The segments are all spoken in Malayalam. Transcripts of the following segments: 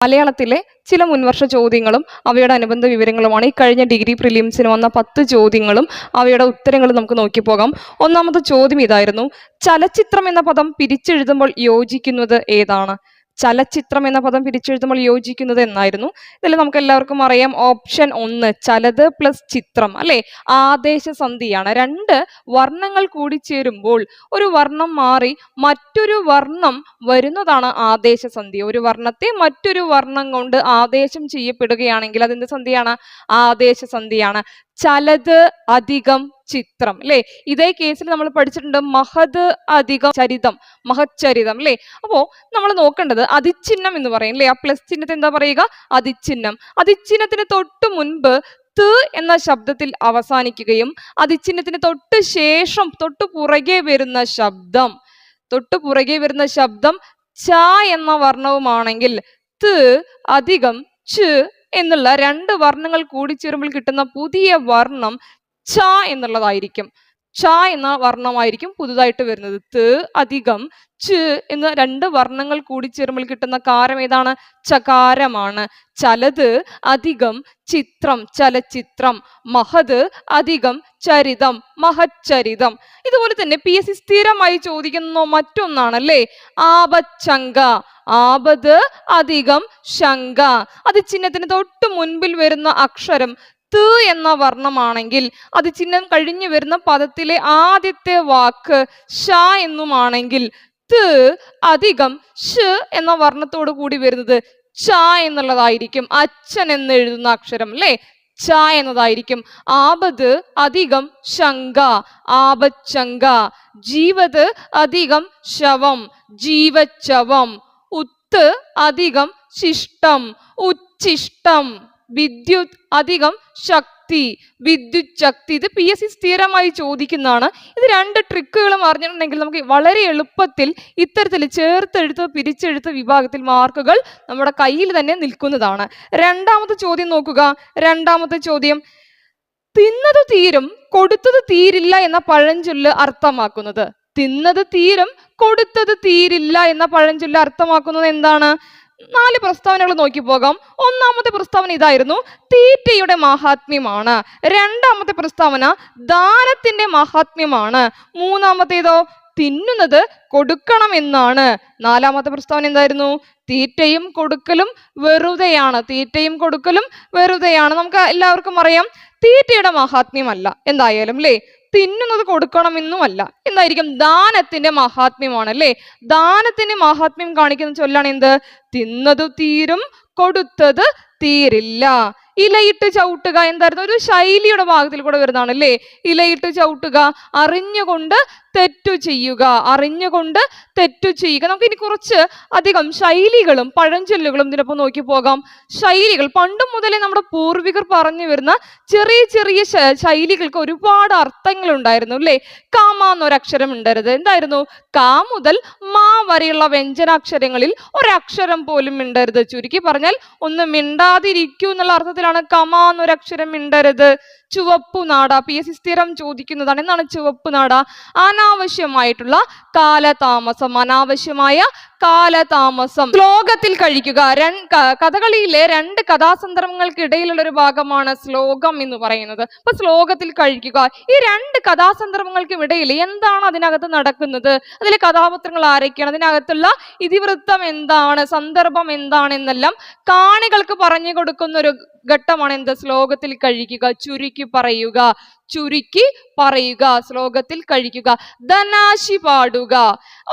മലയാളത്തിലെ ചില മുൻവർഷ ചോദ്യങ്ങളും അവയുടെ അനുബന്ധ വിവരങ്ങളുമാണ്. ഈ കഴിഞ്ഞ ഡിഗ്രി പ്രിലിംസിന് വന്ന പത്ത് ചോദ്യങ്ങളും അവയുടെ ഉത്തരങ്ങളും നമുക്ക് നോക്കി പോകാം ഒന്നാമത്തെ ചോദ്യം ഇതായിരുന്നു. ചലച്ചിത്രം എന്ന പദം പിരിച്ചെഴുതുമ്പോൾ യോജിക്കുന്നത് ഏതാണ്? ചലച്ചിത്രം എന്ന പദം പിരിച്ചെഴുതുമ്പോൾ യോജിക്കുന്നത് എന്നായിരുന്നു. ഇതിൽ നമുക്ക് എല്ലാവർക്കും അറിയാം ഓപ്ഷൻ ഒന്ന് ചലത് പ്ലസ് ചിത്രം അല്ലെ? ആദേശ സന്ധിയാണ്. രണ്ട് വർണങ്ങൾ കൂടി ചേരുമ്പോൾ ഒരു വർണം മാറി മറ്റൊരു വർണം വരുന്നതാണ് ആദേശ സന്ധി. ഒരു വർണത്തെ മറ്റൊരു വർണം കൊണ്ട് ആദേശം ചെയ്യപ്പെടുകയാണെങ്കിൽ അതെന്ത് സന്ധിയാണ് ആദേശ സന്ധിയാണ്. ചലത് അധികം ചിത്രം അല്ലെ? ഇതേ കേസിൽ നമ്മൾ പഠിച്ചിട്ടുണ്ട് മഹത് അധികം ചരിതം മഹച്ചരിതം അല്ലെ? അപ്പോ നമ്മൾ നോക്കേണ്ടത് അതിചിഹ്നം എന്ന് പറയും അല്ലെ? ആ പ്ലസ് ചിഹ്നത്തെ എന്താ പറയുക? അതിചിഹ്നം അതിചിഹ്നത്തിന് തൊട്ട് മുൻപ് ത് എന്ന ശബ്ദത്തിൽ അവസാനിക്കുകയും അതിചിഹ്നത്തിന് തൊട്ട് ശേഷം തൊട്ട് പുറകെ വരുന്ന ശബ്ദം തൊട്ട് പുറകെ വരുന്ന ശബ്ദം ച എന്ന വർണവുമാണെങ്കിൽ ത് അധികം ച് എന്നുള്ള രണ്ട് വർണങ്ങൾ കൂടിച്ചേരുമ്പോൾ കിട്ടുന്ന പുതിയ വർണം ച എന്നുള്ളതായിരിക്കും. ച എന്ന വർണമായിരിക്കും പുതുതായിട്ട് വരുന്നത്. ത് അധികം ച് എന്ന രണ്ട് വർണങ്ങൾ കൂടി ചേരുമ്പോൾ കിട്ടുന്ന കാരം ഏതാണ്? ചകാരമാണ്. ചലത് അധികം ചിത്രം ചലച്ചിത്രം. മഹത് അധികം ചരിതം മഹച്ചരിതം. ഇതുപോലെ തന്നെ പി എസ് സി സ്ഥിരമായി ചോദിക്കുന്ന മറ്റൊന്നാണല്ലേ? ആപച്ചങ്ക. ആപത് അധികം ശങ്ക. അത് ചിഹ്നത്തിന് തൊട്ട് മുൻപിൽ വരുന്ന അക്ഷരം ത് എന്ന വർണമാണെങ്കിൽ അത് ചിഹ്നം കഴിഞ്ഞു വരുന്ന പദത്തിലെ ആദ്യത്തെ വാക്ക് ഷ എന്നുമാണെങ്കിൽ ത് അധികം ഷ് എന്ന വർണത്തോട് കൂടി വരുന്നത് ച എന്നുള്ളതായിരിക്കും. അച്ഛൻ എന്ന് എഴുതുന്ന അക്ഷരം അല്ലേ ച എന്നതായിരിക്കും. ആപത് അധികം ശങ്ക ആപച്ചങ്ക. ജീവത് അധികം ശവം ജീവച്ചവം. ഉത്ത് അധികം ശിഷ്ടം ഉച്ചിഷ്ടം. വിദ്യുത് അധികം ശക്തി വിദ്യുത് ശക്തി. ഇത് പി എസ് സി സ്ഥിരമായി ചോദിക്കുന്നതാണ്. ഇത് രണ്ട് ട്രിക്കുകളും അറിഞ്ഞിട്ടുണ്ടെങ്കിൽ നമുക്ക് വളരെ എളുപ്പത്തിൽ ഇത്തരത്തിൽ ചേർത്തെഴുത്ത് പിരിച്ചെടുത്ത വിഭാഗത്തിൽ മാർക്കുകൾ നമ്മുടെ കയ്യിൽ തന്നെ നിൽക്കുന്നതാണ്. രണ്ടാമത്തെ ചോദ്യം നോക്കുക. രണ്ടാമത്തെ ചോദ്യം തിന്നത് തീരും കൊടുത്തത് തീരില്ല എന്ന പഴഞ്ചൊല്ല് അർത്ഥമാക്കുന്നത്. തിന്നത് തീരും കൊടുത്തത് തീരില്ല എന്ന പഴഞ്ചൊല്ല് അർത്ഥമാക്കുന്നത് എന്താണ്? നാല് പ്രസ്താവനകൾ നോക്കി പോകാം. ഒന്നാമത്തെ പ്രസ്താവന ഇതായിരുന്നു തീറ്റയുടെ മഹാത്മ്യമാണ്. രണ്ടാമത്തെ പ്രസ്താവന ദാനത്തിന്റെ മഹാത്മ്യമാണ്. മൂന്നാമത്തേതോ തിന്നുന്നത് കൊടുക്കണം എന്നാണ്. നാലാമത്തെ പ്രസ്താവന എന്തായിരുന്നു? തീറ്റയും കൊടുക്കലും വെറുതെയാണ്. തീറ്റയും കൊടുക്കലും വെറുതെയാണ്. നമുക്ക് എല്ലാവർക്കും അറിയാം തീറ്റയുടെ മഹാത്മ്യമല്ല. എന്തായാലും അല്ലേ തിന്നുന്നത് കൊടുക്കണമെന്നുമല്ല. എന്തായിരിക്കും? ദാനത്തിന്റെ മഹാത്മ്യമാണ് അല്ലേ ദാനത്തിന്റെ മഹാത്മ്യം കാണിക്കുന്ന ചൊല്ലാണ് എന്ത്? തിന്നത് തീരും കൊടുത്തത് തീരില്ല. ഇലയിട്ട് ചവിട്ടുക എന്തായിരുന്നു? ഒരു ശൈലിയുടെ ഭാഗത്തിൽ കൂടെ വരുന്നതാണ് അല്ലേ ഇലയിട്ട് ചവിട്ടുക അറിഞ്ഞുകൊണ്ട് തെറ്റു ചെയ്യുക അറിഞ്ഞുകൊണ്ട് തെറ്റു ചെയ്യുക. നമുക്ക് ഇനി കുറച്ച് അധികം ശൈലികളും പഴഞ്ചൊല്ലുകളും ഇതിനൊപ്പം നോക്കി പോകാം. ശൈലികൾ പണ്ട് മുതലേ നമ്മുടെ പൂർവികർ പറഞ്ഞു വരുന്ന ചെറിയ ചെറിയ ശൈലികൾക്ക് ഒരുപാട് അർത്ഥങ്ങൾ ഉണ്ടായിരുന്നു അല്ലേ കാമ എന്നൊരക്ഷരം ഉണ്ടരുത്. എന്തായിരുന്നു? കാ മുതൽ മാ വരെയുള്ള വ്യഞ്ജനാക്ഷരങ്ങളിൽ ഒരക്ഷരം പോലും മിണ്ടരുത്. ചുരുക്കി പറഞ്ഞാൽ ഒന്ന് മിണ്ടാതിരിക്കൂ എന്നുള്ള അർത്ഥത്തിലാണ് കമ എന്നൊരക്ഷരം മിണ്ടരുത്. ചുവപ്പു നാട. പി എസ് സി സ്ഥിരം ചോദിക്കുന്നതാണ്. എന്താണ് ചുവപ്പ് നാട? അനാവശ്യമായിട്ടുള്ള കാലതാമസം. അനാവശ്യമായ കാലതാമസം. ശ്ലോകത്തിൽ കഴിക്കുക. കഥകളിയിലെ രണ്ട് കഥാസന്ദർഭങ്ങൾക്കിടയിലുള്ള ഒരു ഭാഗമാണ് ശ്ലോകം എന്ന് പറയുന്നത്. അപ്പൊ ശ്ലോകത്തിൽ കഴിക്കുക. ഈ രണ്ട് കഥാസന്ദർഭങ്ങൾക്കും ഇടയിൽ എന്താണ് അതിനകത്ത് നടക്കുന്നത്? അതിലെ കഥാപാത്രങ്ങൾ ആരൊക്കെയാണ്? അതിനകത്തുള്ള ഇതിവൃത്തം എന്താണ്? സന്ദർഭം എന്താണെന്നെല്ലാം കാണികൾക്ക് പറഞ്ഞു കൊടുക്കുന്ന ഒരു ഘട്ടമാണ് എന്ത്? ശ്ലോകത്തിൽ കഴിക്കുക. ചുരുക്കി പറയുക. ചുരുക്കി പറയുക ശ്ലോകത്തിൽ കഴിക്കുക. ധനാശി പാടുക.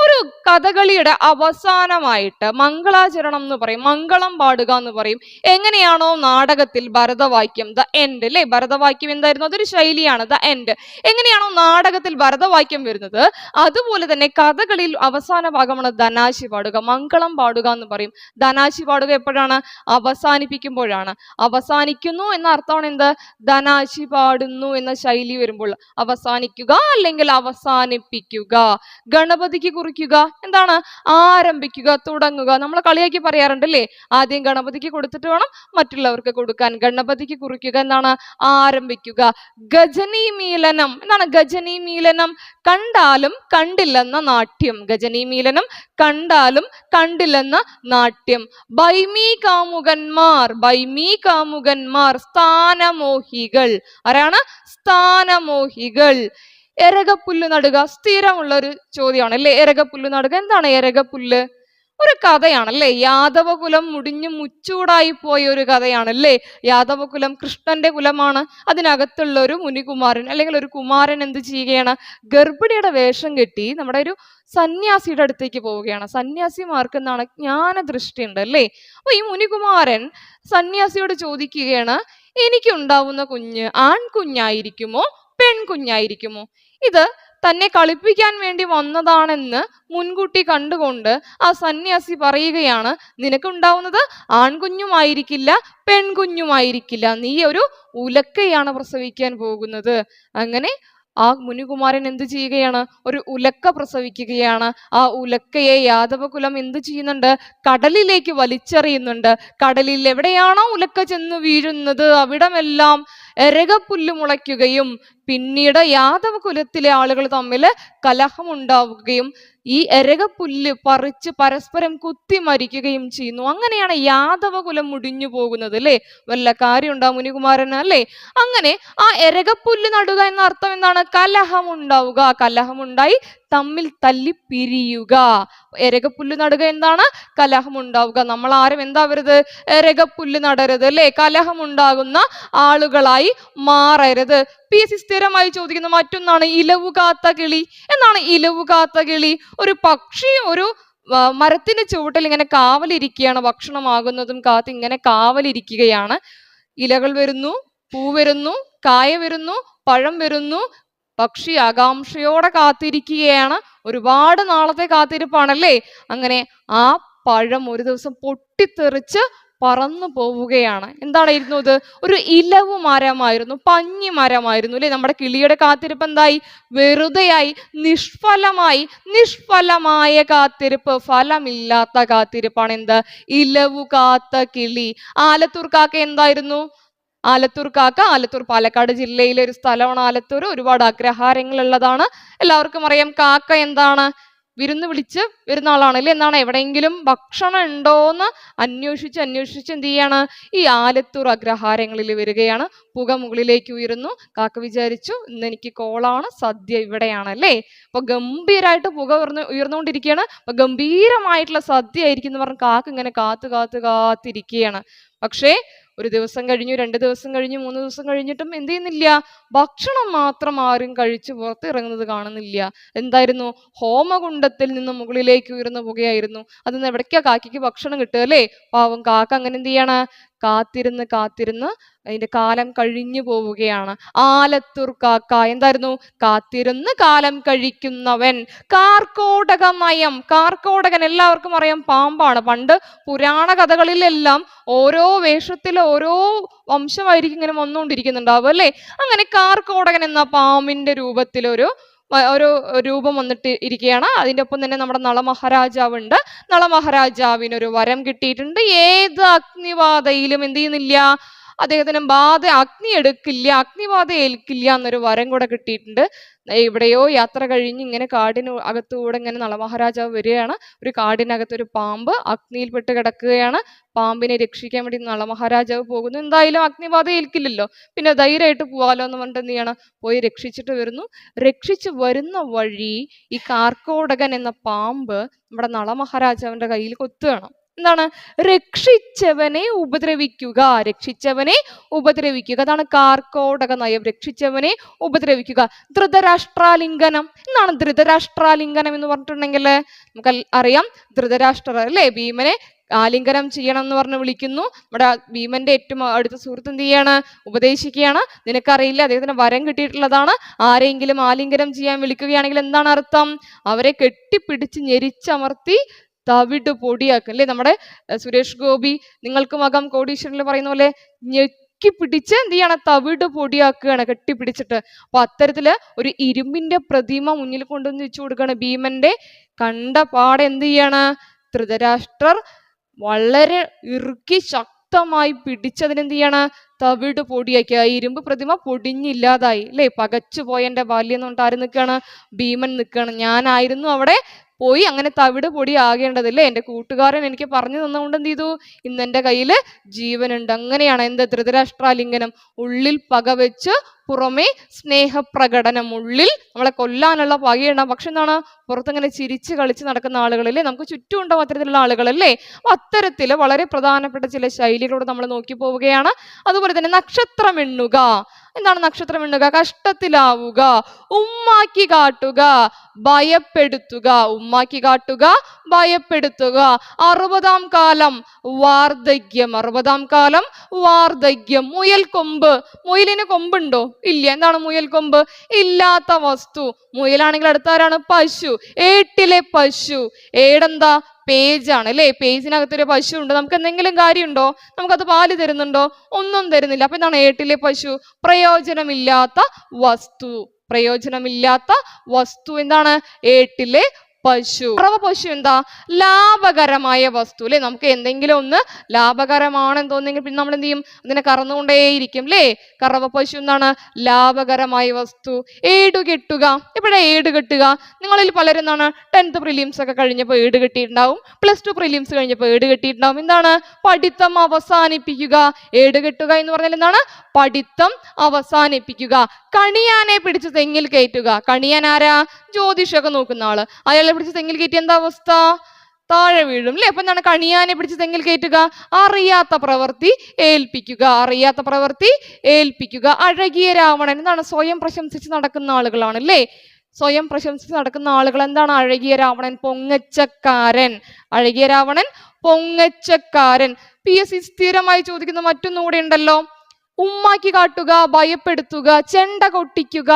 ഒരു കഥകളിയുടെ അവസാനമായിട്ട് മംഗളാചരണം എന്ന് പറയും മംഗളം പാടുക എന്ന് പറയും. എങ്ങനെയാണോ നാടകത്തിൽ ഭരതവാക്യം ദ എൻഡ് അല്ലെ ഭരതവാക്യം എന്തായിരുന്നു? അതൊരു ശൈലിയാണ് ദ എൻഡ് എങ്ങനെയാണോ നാടകത്തിൽ ഭരതവാക്യം വരുന്നത്? അതുപോലെ തന്നെ കഥകളിൽ അവസാന ഭാഗമാണ് ധനാശി പാടുക മംഗളം പാടുക എന്ന് പറയും. ധനാശി പാടുക എപ്പോഴാണ്? അവസാനിപ്പിക്കുമ്പോഴാണ്. അവസാനിക്കുന്നു എന്ന അർത്ഥമാണ് എന്ത്? ധനാശി പാടുന്നു എന്ന ശൈലി വരുമ്പോൾ അവസാനിക്കുക അല്ലെങ്കിൽ അവസാനിപ്പിക്കുക. ഗണപതിക്ക് കുറിക്കുക എന്താണ്? ആരംഭിക്കുക തുടങ്ങുക. നമ്മൾ കളിയാക്കി പറയാറുണ്ട് അല്ലേ ആദ്യം ഗണപതിക്ക് കൊടുത്തിട്ട് വേണം മറ്റുള്ളവർക്ക് കൊടുക്കാൻ. ഗണപതിക്ക് കുറിക്കുക എന്താണ്? ആരംഭിക്കുക. ഗജനി മീലനം. എന്താണ് ഗജനി മീലനം? കണ്ടാലും കണ്ടില്ലെന്ന നാട്യം. ഗജനീമീലനം കണ്ടാലും കണ്ടില്ലെന്ന നാട്യം. ബൈമീ കാമുകന്മാർ ബൈമീ കാമുകന്മാർ സ്ഥാനമോഹികൾ. ആരാണ്? സ്ഥാനമോഹികൾ. എരകപ്പുല്ല് നടുക. സ്ഥിരമുള്ള ഒരു ചോദ്യമാണ്. അല്ലെ? എരകപ്പുല്ല് നടുക. എന്താണ് എരകപ്പുല്ല്? ഒരു കഥയാണല്ലേ? യാദവകുലം മുടിഞ്ഞു മുച്ചൂടായി പോയ ഒരു കഥയാണല്ലേ? യാദവകുലം കൃഷ്ണന്റെ കുലമാണ്. അതിനകത്തുള്ള ഒരു മുനികുമാരൻ അല്ലെങ്കിൽ ഒരു കുമാരൻ എന്ത് ചെയ്യുകയാണ്? ഗർഭിണിയുടെ വേഷം കെട്ടി നമ്മുടെ ഒരു സന്യാസിയുടെ അടുത്തേക്ക് പോവുകയാണ്. സന്യാസിമാർക്ക് എന്താണ്? ജ്ഞാനദൃഷ്ടി ഉണ്ട് അല്ലേ? അപ്പൊ ഈ മുനികുമാരൻ സന്യാസിയോട് ചോദിക്കുകയാണ് എനിക്കുണ്ടാവുന്ന കുഞ്ഞ് ആൺകുഞ്ഞായിരിക്കുമോ പെൺകുഞ്ഞായിരിക്കുമോ? ഇത് തന്നെ കളിപ്പിക്കാൻ വേണ്ടി വന്നതാണെന്ന് മുൻകൂട്ടി കണ്ടുകൊണ്ട് ആ സന്യാസി പറയുകയാണ് നിനക്കുണ്ടാവുന്നത് ആൺകുഞ്ഞുമായിരിക്കില്ല പെൺകുഞ്ഞുമായിരിക്കില്ല. നീ ഒരു ഉലക്കയാണ് പ്രസവിക്കാൻ പോകുന്നത്. അങ്ങനെ ആ മുനികുമാരൻ എന്ത് ചെയ്യുകയാണ്? ഒരു ഉലക്ക പ്രസവിക്കുകയാണ്. ആ ഉലക്കയെ യാദവകുലം എന്ത് ചെയ്യുന്നുണ്ട്? കടലിലേക്ക് വലിച്ചെറിയുന്നുണ്ട്. കടലിൽ എവിടെയാണോ ഉലക്ക ചെന്ന് വീഴുന്നത് അവിടമെല്ലാം എരകപ്പുല്ല് മുളയ്ക്കുകയും പിന്നീട് യാദവ കുലത്തിലെ ആളുകൾ തമ്മിൽ കലഹമുണ്ടാവുകയും ഈ എരകപ്പുല്ല് പറിച്ച് പരസ്പരം കുത്തി മരിക്കുകയും ചെയ്യുന്നു. അങ്ങനെയാണ് യാദവ കുലം മുടിഞ്ഞു പോകുന്നത് അല്ലേ? വല്ല കാര്യമുണ്ടാ മുനികുമാരന് അല്ലേ? അങ്ങനെ ആ എരകപ്പുല്ല് നടുക എന്ന അർത്ഥം എന്താണ്? കലഹമുണ്ടാവുക കലഹമുണ്ടായി തമ്മിൽ തല്ലി പിരിയുക എരകപ്പുല്ല് നടുക എന്താണ്? കലഹമുണ്ടാവുക നമ്മൾ ആരും എന്താവരുത്? എരകപ്പുല്ല് നടരുത് അല്ലേ? കലഹമുണ്ടാകുന്ന ആളുകളായി മാറരുത്. പി എസ് സ്ഥിരമായി ചോദിക്കുന്ന മറ്റൊന്നാണ് ഇലവുകാത്ത കിളി. എന്നാണ് ഇലവുകാത്ത കിളി. ഒരു പക്ഷി ഒരു മരത്തിന്റെ ചുവട്ടിൽ ഇങ്ങനെ കാവലിരിക്കുകയാണ് ഭക്ഷണമാകുന്നതും കാത്ത് ഇങ്ങനെ കാവലിരിക്കുകയാണ്. ഇലകൾ വരുന്നു പൂ വരുന്നു കായ വരുന്നു പഴം വരുന്നു. പക്ഷി ആകാംക്ഷയോടെ കാത്തിരിക്കുകയാണ്. ഒരുപാട് നാളത്തെ കാത്തിരിപ്പാണല്ലേ? അങ്ങനെ ആ പഴം ഒരു ദിവസം പൊട്ടിത്തെറിച്ച് പറന്നു പോവുകയാണ്. എന്താണായിരുന്നു ഇത്? ഒരു ഇലവ് മരമായിരുന്നു പഞ്ഞി മരമായിരുന്നു അല്ലെ? നമ്മുടെ കിളിയുടെ കാത്തിരിപ്പ് എന്തായി? വെറുതെയായി നിഷ്ഫലമായി നിഷ്ഫലമായ കാത്തിരിപ്പ് ഫലമില്ലാത്ത കാത്തിരിപ്പാണ് എന്ത്? ഇലവു കാത്ത കിളി. ആലത്തൂർ കാക്ക എന്തായിരുന്നു? ആലത്തൂർ കാക്ക ആലത്തൂർ പാലക്കാട് ജില്ലയിലെ ഒരു സ്ഥലമാണ്. ആലത്തൂർ ഒരുപാട് അഗ്രഹാരങ്ങൾ ഉള്ളതാണ് എല്ലാവർക്കും അറിയാം കാക്ക എന്താണ്? വിരുന്ന് വിളിച്ച് വരുന്ന ആളാണ് എന്നാണ് എവിടെയെങ്കിലും ഭക്ഷണം ഉണ്ടോന്ന് അന്വേഷിച്ച് അന്വേഷിച്ച് എന്ത് ചെയ്യാണ്? ഈ ആലത്തൂർ അഗ്രഹാരങ്ങളിൽ വരികയാണ്. പുക മുകളിലേക്ക് ഉയരുന്നു. കാക്ക വിചാരിച്ചു ഇന്ന് എനിക്ക് കോളാണ് സദ്യ ഇവിടെയാണ് അല്ലേ അപ്പൊ ഗംഭീരമായിട്ട് പുക ഉയർന്നു ഉയർന്നുകൊണ്ടിരിക്കുകയാണ്. അപ്പൊ ഗംഭീരമായിട്ടുള്ള സദ്യ ആയിരിക്കും എന്ന് പറഞ്ഞ് കാക്ക ഇങ്ങനെ കാത്തു കാത്തു കാത്തിരിക്കുകയാണ്. പക്ഷേ ഒരു ദിവസം കഴിഞ്ഞു രണ്ട് ദിവസം കഴിഞ്ഞു മൂന്ന് ദിവസം കഴിഞ്ഞിട്ടും എന്ത് ചെയ്യുന്നില്ല? ഭക്ഷണം മാത്രം ആരും കഴിച്ചു പുറത്ത് ഇറങ്ങുന്നത് കാണുന്നില്ല. എന്തായിരുന്നു? ഹോമകുണ്ടത്തിൽ നിന്ന് മുകളിലേക്ക് ഉയർന്നു പുകയായിരുന്നു. അതിന്ന് എവിടേക്കാ കാക്കയ്ക്ക് ഭക്ഷണം കിട്ടുക അല്ലേ? പാവം കാക്ക അങ്ങനെ എന്ത് ചെയ്യാണ്? കാത്തിരുന്ന് കാത്തിരുന്ന് അതിന്റെ കാലം കഴിഞ്ഞു പോവുകയാണ്. ആലത്തൂർ കാക്ക എന്തായിരുന്നു? കാത്തിരുന്ന് കാലം കഴിക്കുന്നവൻ. കാർക്കോടക നയം കാർക്കോടകൻ എല്ലാവർക്കും അറിയാം പാമ്പാണ്. പണ്ട് പുരാണ കഥകളിലെല്ലാം ഓരോ വേഷത്തിൽ ഓരോ വംശമായിരിക്കും ഇങ്ങനെ വന്നുകൊണ്ടിരിക്കുന്നുണ്ടാവും അല്ലേ? അങ്ങനെ കാർക്കോടകൻ എന്ന പാമ്പിന്റെ രൂപത്തിലൊരു ഒരു രൂപം വന്നിട്ട് ഇരിക്കുകയാണ്. അതിന്റെ ഒപ്പം തന്നെ നമ്മുടെ നളമഹാരാജാവ് ഉണ്ട് നളമഹാരാജാവിന് ഒരു വരം കിട്ടിയിട്ടുണ്ട്. ഏത് അഗ്നിബാധയിലും എന്ത് ചെയ്യുന്നില്ല? അദ്ദേഹത്തിന് ബാധ. അഗ്നി എടുക്കില്ല അഗ്നിബാധ ഏൽക്കില്ല എന്നൊരു വരം കൂടെ കിട്ടിയിട്ടുണ്ട്. എവിടെയോ യാത്ര കഴിഞ്ഞ് ഇങ്ങനെ കാടിന് അകത്തൂടെ ഇങ്ങനെ നളമഹാരാജാവ് വരികയാണ്. ഒരു കാടിനകത്ത് ഒരു പാമ്പ് അഗ്നിയിൽപ്പെട്ട് കിടക്കുകയാണ്. പാമ്പിനെ രക്ഷിക്കാൻ വേണ്ടി നളമഹാരാജാവ് പോകുന്നു. എന്തായാലും അഗ്നിബാധ ഏൽക്കില്ലല്ലോ. പിന്നെ ധൈര്യമായിട്ട് പോവാലോ എന്ന് പറഞ്ഞിട്ട് എന്ത് ചെയ്യണം? പോയി രക്ഷിച്ചിട്ട് വരുന്നു. രക്ഷിച്ചു വരുന്ന വഴി ഈ കാർക്കോടകൻ എന്ന പാമ്പ് നമ്മുടെ നളമഹാരാജാവിന്റെ കയ്യിൽ കൊത്തുകയാണ്. എന്താണ്? രക്ഷിച്ചവനെ ഉപദ്രവിക്കുക. രക്ഷിച്ചവനെ ഉപദ്രവിക്കുക. അതാണ് കാർക്കോടക നയം. രക്ഷിച്ചവനെ ഉപദ്രവിക്കുക. ധൃതരാഷ്ട്രാലിംഗനം. എന്താണ് ധൃതരാഷ്ട്രാലിംഗനം എന്ന് പറഞ്ഞിട്ടുണ്ടെങ്കിൽ? നമുക്ക് അറിയാം. ധൃതരാഷ്ട്ര അല്ലേ? ഭീമനെ ആലിംഗനം ചെയ്യണം എന്ന് പറഞ്ഞ് വിളിക്കുന്നു. നമ്മുടെ ഭീമന്റെ ഏറ്റവും അടുത്ത സുഹൃത്ത് എന്ത് ചെയ്യാണ്? ഉപദേശിക്കുകയാണ്. നിനക്കറിയില്ല. അദ്ദേഹത്തിന് വരം കിട്ടിയിട്ടുള്ളതാണ്. ആരെങ്കിലും ആലിംഗനം ചെയ്യാൻ വിളിക്കുകയാണെങ്കിൽ എന്താണ് അർത്ഥം? അവരെ കെട്ടിപ്പിടിച്ച് ഞെരിച്ചമർത്തി തവിട് പൊടിയാക്കും. അല്ലേ? നമ്മുടെ സുരേഷ് ഗോപി നിങ്ങൾക്ക് മകം കോടീശ്വരനിൽ പറയുന്ന പോലെ ഞെക്കി പിടിച്ച് എന്ത് ചെയ്യണം? തവിട് പൊടിയാക്കുകയാണ് കെട്ടിപ്പിടിച്ചിട്ട്. അപ്പൊ അത്തരത്തിൽ ഒരു ഇരുമ്പിന്റെ പ്രതിമ മുന്നിൽ കൊണ്ടുവന്ന് വെച്ചു കൊടുക്കുകയാണ് ഭീമന്റെ. കണ്ട പാടെ എന്ത് ചെയ്യാണ്? ധൃതരാഷ്ട്രർ വളരെ ഇറുക്കി ശക്തമായി പിടിച്ചതിനെന്ത് ചെയ്യാണ്? തവിട് പൊടിയൊക്കെ. ഇരുമ്പ് പ്രതിമ പൊടിഞ്ഞില്ലാതായി. അല്ലേ പകച്ചു പോയ എന്റെ ബാല്യം എന്ന് പറഞ്ഞിട്ട് ആര് നിൽക്കുകയാണ് ഭീമൻ നിൽക്കുകയാണ് ഞാനായിരുന്നു അവിടെ പോയി അങ്ങനെ തവിട് പൊടി ആകേണ്ടത്. അല്ലേ എന്റെ കൂട്ടുകാരൻ എനിക്ക് പറഞ്ഞു തന്നുകൊണ്ട് എന്ത് ചെയ്തു? ഇന്ന് എന്റെ കയ്യിൽ ജീവനുണ്ട്. അങ്ങനെയാണ് എന്ത്? ധൃതരാഷ്ട്രാലിംഗനം. ഉള്ളിൽ പക വെച്ച് പുറമേ സ്നേഹപ്രകടനം. ഉള്ളിൽ നമ്മളെ കൊല്ലാനുള്ള പകയുണ്ടാവും. പക്ഷെ എന്താണ്? പുറത്തങ്ങനെ ചിരിച്ച് കളിച്ച് നടക്കുന്ന ആളുകളല്ലേ നമുക്ക് ചുറ്റും ഉണ്ടാവും അത്തരത്തിലുള്ള ആളുകളല്ലേ അത്തരത്തിൽ വളരെ പ്രധാനപ്പെട്ട ചില ശൈലികളോട് നമ്മൾ നോക്കി പോവുകയാണ്. അതുപോലെ തന്നെ നക്ഷത്രം എണ്ണുക. എന്താണ് നക്ഷത്രം എണ്ണുക? കഷ്ടത്തിലാവുക ഉമ്മാക്കി കാട്ടുക ഭയപ്പെടുത്തുക. ഉമ്മാക്കി കാട്ടുക ഭയപ്പെടുത്തുക. അറുപതാം കാലം വാർദ്ധക്യം. അറുപതാം കാലം വാർദ്ധക്യം. മുയൽ കൊമ്പ്. മുയലിന് കൊമ്പുണ്ടോ? ഇല്ല. എന്താണ് മുയൽ കൊമ്പ്? ഇല്ലാത്ത വസ്തു. മുയലാണെങ്കിൽ അടുത്താരാണ്? പശു. ഏട്ടിലെ പശു. ഏടെന്താ? പേജാണ് അല്ലേ? പേജിനകത്തൊരു പശു ഉണ്ട് നമുക്ക് എന്തെങ്കിലും കാര്യമുണ്ടോ? നമുക്കത് പാൽ തരുന്നുണ്ടോ? ഒന്നും തരുന്നില്ല. അപ്പൊ എന്താണ് ഏട്ടിലെ പശു. പ്രയോജനമില്ലാത്ത വസ്തു. പ്രയോജനമില്ലാത്ത വസ്തു എന്താണ്? ഏട്ടിലെ പശു. അറവ പശു എന്താ? ലാഭകരമായ വസ്തു അല്ലെ? നമുക്ക് എന്തെങ്കിലും ഒന്ന് ലാഭകരമാണെന്ന് തോന്നിയെങ്കിൽ പിന്നെ നമ്മൾ എന്ത് ചെയ്യും? അതിനെ കറന്നുകൊണ്ടേയിരിക്കും അല്ലേ? കറവ പശു എന്താണ്? ലാഭകരമായ വസ്തു. ഏടു കെട്ടുക. ഇവിടെ ഏട് കെട്ടുക? നിങ്ങളിൽ പലരും എന്താണ്? ടെൻത്ത് പ്രിലിംസ് ഒക്കെ കഴിഞ്ഞപ്പോൾ ഏട് കെട്ടിയിട്ടുണ്ടാവും. പ്ലസ് ടു പ്രിലിംസ് കഴിഞ്ഞപ്പോൾ ഏട് കെട്ടിയിട്ടുണ്ടാവും. എന്താണ്? പഠിത്തം അവസാനിപ്പിക്കുക. ഏട് കെട്ടുക എന്ന് പറഞ്ഞാൽ എന്താണ്? പഠിത്തം അവസാനിപ്പിക്കുക. കണിയാനെ പിടിച്ച് തെങ്ങിൽ കയറ്റുക. കണിയാൻ ആരാ? ജ്യോതിഷമൊക്കെ നോക്കുന്ന ആൾ. അയാളെ പിടിച്ച് തെങ്ങിൽ കയറ്റിയ എന്താ അവസ്ഥ? താഴെ വീഴും അല്ലെ അപ്പൊ എന്താണ്? കണിയാനെ പിടിച്ച് തെങ്ങിൽ കയറ്റുക. അറിയാത്ത പ്രവൃത്തി ഏൽപ്പിക്കുക. അറിയാത്ത പ്രവൃത്തി ഏൽപ്പിക്കുക. അഴകിയ രാവണൻ. എന്താണ്? സ്വയം പ്രശംസിച്ച് നടക്കുന്ന ആളുകളാണ് അല്ലേ സ്വയം പ്രശംസിച്ച് നടക്കുന്ന ആളുകൾ എന്താണ്? അഴകിയ രാവണൻ പൊങ്ങച്ചക്കാരൻ. അഴകിയ രാവണൻ പൊങ്ങച്ചക്കാരൻ. പി എസ് സി സ്ഥിരമായി ചോദിക്കുന്ന മറ്റൊന്നും കൂടെ ഉണ്ടല്ലോ. ഉമ്മാക്കി കാട്ടുക ഭയപ്പെടുത്തുക ചെണ്ട കൊട്ടിക്കുക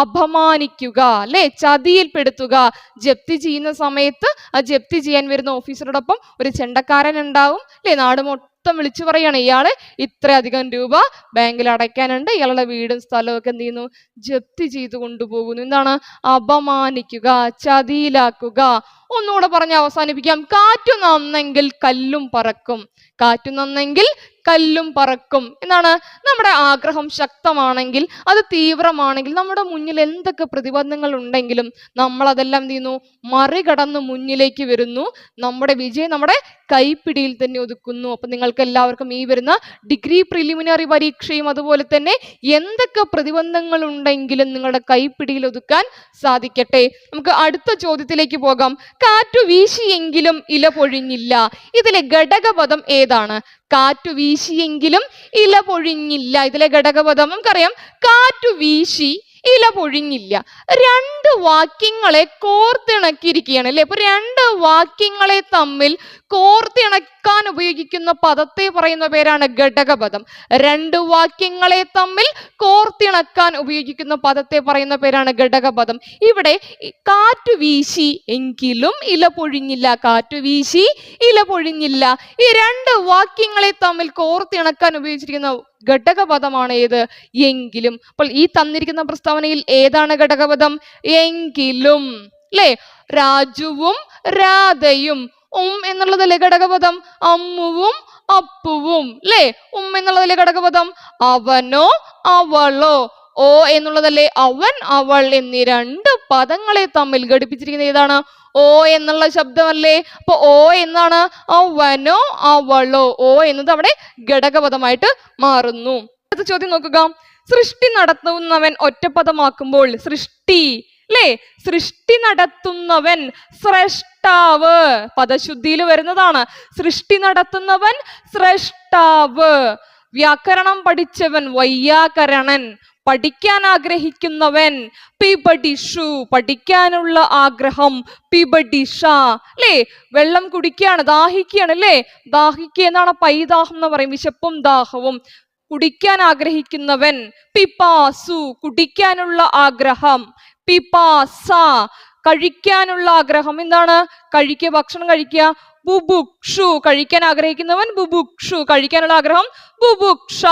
അപമാനിക്കുക അല്ലെ? ചതിയിൽപ്പെടുത്തുക. ജപ്തി ചെയ്യുന്ന സമയത്ത് ആ ജപ്തി ചെയ്യാൻ വരുന്ന ഓഫീസറോടൊപ്പം ഒരു ചെണ്ടക്കാരൻ ഉണ്ടാവും അല്ലെ? നാട് മൊത്തം വിളിച്ചു പറയാണ്. ഇയാൾ ഇത്രയധികം രൂപ ബാങ്കിൽ അടയ്ക്കാനുണ്ട്. ഇയാളുടെ വീടും സ്ഥലവും ഒക്കെ എന്ത് ചെയ്യുന്നു? ജപ്തി ചെയ്തു കൊണ്ടുപോകുന്നു. എന്താണ്? അപമാനിക്കുക ചതിയിലാക്കുക. ഒന്നുകൂടെ പറഞ്ഞ് അവസാനിപ്പിക്കാം. കാറ്റു നന്നെങ്കിൽ കല്ലും പറക്കും. കാറ്റു നന്നെങ്കിൽ കല്ലും പറക്കും. എന്നാണ് നമ്മുടെ ആഗ്രഹം ശക്തമാണെങ്കിൽ അത് തീവ്രമാണെങ്കിൽ നമ്മുടെ മുന്നിൽ എന്തൊക്കെ പ്രതിബന്ധങ്ങൾ ഉണ്ടെങ്കിലും നമ്മൾ അതെല്ലാം എന്ത് ചെയ്യുന്നു? മറികടന്ന് മുന്നിലേക്ക് വരുന്നു. നമ്മുടെ വിജയം നമ്മുടെ കൈപ്പിടിയിൽ തന്നെ ഒതുക്കുന്നു. അപ്പൊ നിങ്ങൾക്ക് എല്ലാവർക്കും ഈ വരുന്ന ഡിഗ്രി പ്രിലിമിനറി പരീക്ഷയും അതുപോലെ തന്നെ എന്തൊക്കെ പ്രതിബന്ധങ്ങൾ ഉണ്ടെങ്കിലും നിങ്ങളുടെ കൈപ്പിടിയിൽ ഒതുക്കാൻ സാധിക്കട്ടെ. നമുക്ക് അടുത്ത ചോദ്യത്തിലേക്ക് പോകാം. കാറ്റു വീശിയെങ്കിലും ഇല പൊഴിഞ്ഞില്ല. ഇതിലെ ഘടകപദം ഏതാണ്? കാറ്റു വീശിയെങ്കിലും ഇല പൊഴിഞ്ഞില്ല. ഇതിലെ ഘടകപദം നമുക്കറിയാം. കാറ്റു വീശി ഇല പൊഴിഞ്ഞില്ല. രണ്ട് വാക്യങ്ങളെ കോർത്തിണക്കിയിരിക്കുകയാണ്. അല്ലെ? അപ്പൊ രണ്ട് വാക്യങ്ങളെ തമ്മിൽ കോർത്തിണക്കാൻ ഉപയോഗിക്കുന്ന പദത്തെ പറയുന്ന പേരാണ് ഘടകപദം. രണ്ട് വാക്യങ്ങളെ തമ്മിൽ കോർത്തിണക്കാൻ ഉപയോഗിക്കുന്ന പദത്തെ പറയുന്ന പേരാണ് ഘടകപദം. ഇവിടെ കാറ്റു വീശി എങ്കിലും ഇല പൊഴിഞ്ഞില്ല കാറ്റു വീശി ഇല പൊഴിഞ്ഞില്ല. ഈ രണ്ട് വാക്യങ്ങളെ തമ്മിൽ കോർത്തിണക്കാൻ ഉപയോഗിച്ചിരിക്കുന്ന ഘടകപദമാണ് ഏത്? എങ്കിലും. അപ്പോൾ ഈ തന്നിരിക്കുന്ന പ്രസ്താവനയിൽ ഏതാണ് ഘടകപദം? എങ്കിലും. അല്ലേ രാജുവും രാധയും. ഉം എന്നുള്ളതല്ലേ ഘടകപദം? അമ്മുവും അപ്പുവും അല്ലേ ഉം എന്നുള്ളതല്ലേ ഘടകപദം? അവനോ അവളോ. ഓ എന്നുള്ളതല്ലേ അവൻ അവൾ എന്നീ രണ്ട് പദങ്ങളെ തമ്മിൽ ഘടിപ്പിച്ചിരിക്കുന്നത് ഏതാണ്? ഓ എന്നുള്ള ശബ്ദമല്ലേ? അപ്പൊ ഓ എന്നാണ്? അവനോ അവളോ. ഓ എന്നത് അവിടെ ഘടകപദമായിട്ട് മാറുന്നു. അടുത്ത ചോദ്യം നോക്കുക. സൃഷ്ടി നടത്തുന്നവൻ ഒറ്റപ്പദമാക്കുമ്പോൾ സൃഷ്ടി അല്ലേ സൃഷ്ടി നടത്തുന്നവൻ സ്രഷ്ടാവ്. പദശുദ്ധിയിൽ വരുന്നതാണ്. സൃഷ്ടി നടത്തുന്നവൻ സ്രഷ്ടാവ്. വ്യാകരണം പഠിച്ചവൻ വൈയാകരണൻ പഠിക്കാൻ ആഗ്രഹിക്കുന്നവൻ പിബഡിഷു പഠിക്കാനുള്ള ആഗ്രഹം പിബഡിഷ അല്ലേ വെള്ളം കുടിക്കുകയാണ് ദാഹിക്കുകയാണ് അല്ലേ ദാഹിക്കുക എന്നാണ് പൈദാഹം എന്ന് പറയും. വിശപ്പും ദാഹവും. കുടിക്കാൻ ആഗ്രഹിക്കുന്നവൻ പിപാസു. കുടിക്കാനുള്ള ആഗ്രഹം. പിപാസ. കഴിക്കാനുള്ള ആഗ്രഹം. എന്താണ്? കഴിക്കുക ഭക്ഷണം കഴിക്കുക. ബുബുക്ഷു കഴിക്കാൻ ആഗ്രഹിക്കുന്നവൻ ബുബുക്ഷു കഴിക്കാനുള്ള ആഗ്രഹം ബുബുക്ഷ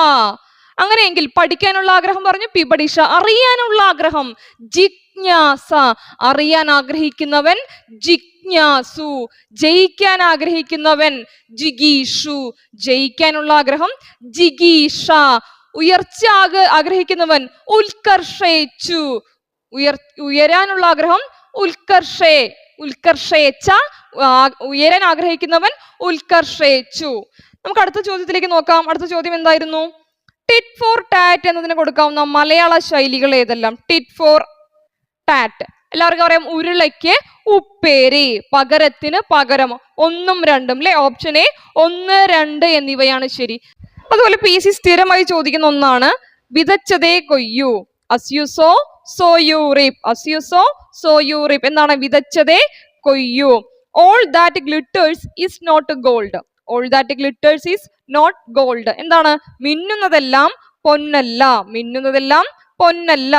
അങ്ങനെയെങ്കിൽ പഠിക്കാനുള്ള ആഗ്രഹം പറഞ്ഞു പിപടിഷ. അറിയാനുള്ള ആഗ്രഹം ജിജ്ഞാസ. അറിയാൻ ആഗ്രഹിക്കുന്നവൻ ജിജ്ഞാസു. ജയിക്കാൻ ആഗ്രഹിക്കുന്നവൻ ജിഗീഷു. ജയിക്കാനുള്ള ആഗ്രഹം ജിഗീഷ. ഉയർച്ച ആഗ്രഹിക്കുന്നവൻ ഉത്കർഷേച്ചു ഉയർ ഉയരാനുള്ള ആഗ്രഹം ഉത്കർഷേ ഉത്കർഷേച്ച ആ- ഉയരാൻ ആഗ്രഹിക്കുന്നവൻ ഉത്കർഷേച്ചു നമുക്ക് അടുത്ത ചോദ്യത്തിലേക്ക് നോക്കാം. അടുത്ത ചോദ്യം എന്തായിരുന്നു? ടിറ്റ് ഫോർ ടാറ്റ് എന്നതിന് കൊടുക്കാവുന്ന മലയാള ശൈലികൾ ഏതെല്ലാം? Tit for tat. എല്ലാവർക്കും പറയാം ഉരുളയ്ക്ക് ഉപ്പേരി പകരത്തിന് പകരം ഒന്നും രണ്ടും അല്ലെ ഓപ്ഷൻ എ ഒന്ന് രണ്ട് എന്നിവയാണ് ശരി. അതുപോലെ പി സി സ്ഥിരമായി ചോദിക്കുന്ന ഒന്നാണ് വിതച്ചതേ കൊയ്യൂ. As you sow you reap as you sow so you reap എന്താണ്? വിതച്ചതേ കൊയ്യൂ. All that glitters is not gold all that glitters is not gold എന്താണ്? മിന്നുന്നതെല്ലാം പൊന്നല്ല. മിന്നുന്നതെല്ലാം പൊന്നല്ല.